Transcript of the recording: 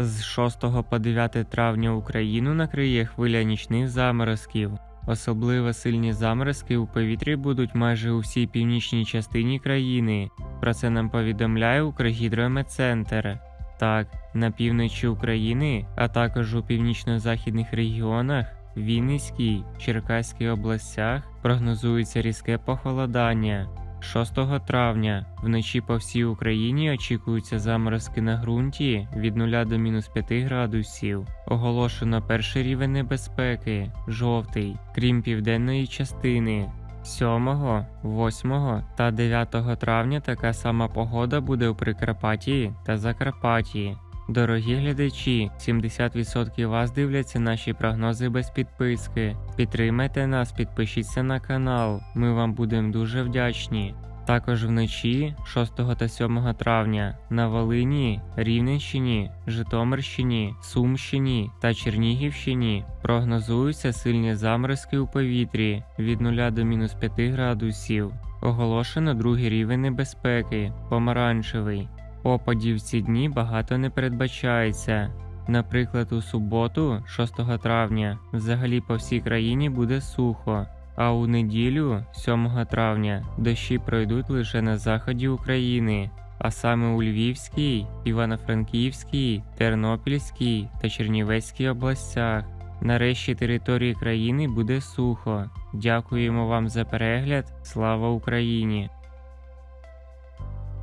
З 6 по 9 травня Україну накриє хвиля нічних заморозків. Особливо сильні заморозки у повітрі будуть майже у всій північній частині країни. Про це нам повідомляє Укргідрометцентр. Так, на півночі України, а також у північно-західних регіонах, Вінницькій, Черкаській областях прогнозується різке похолодання. 6 травня вночі по всій Україні очікуються заморозки на ґрунті від 0 до мінус 5 градусів. Оголошено перший рівень небезпеки жовтий, крім південної частини. 7, 8 та 9 травня така сама погода буде у Прикарпатті та Закарпатті. Дорогі глядачі, 70% вас дивляться наші прогнози без підписки. Підтримайте нас, підпишіться на канал. Ми вам будемо дуже вдячні. Також вночі 6 та 7 травня на Волині, Рівненщині, Житомирщині, Сумщині та Чернігівщині прогнозуються сильні заморозки у повітрі від 0 до мінус 5 градусів. Оголошено другий рівень небезпеки помаранчевий. Опадів в ці дні багато не передбачається. Наприклад, у суботу, 6 травня, взагалі по всій країні буде сухо, а у неділю, 7 травня, дощі пройдуть лише на заході України, а саме у Львівській, Івано-Франківській, Тернопільській та Чернівецькій областях. На решті території країни буде сухо. Дякуємо вам за перегляд. Слава Україні!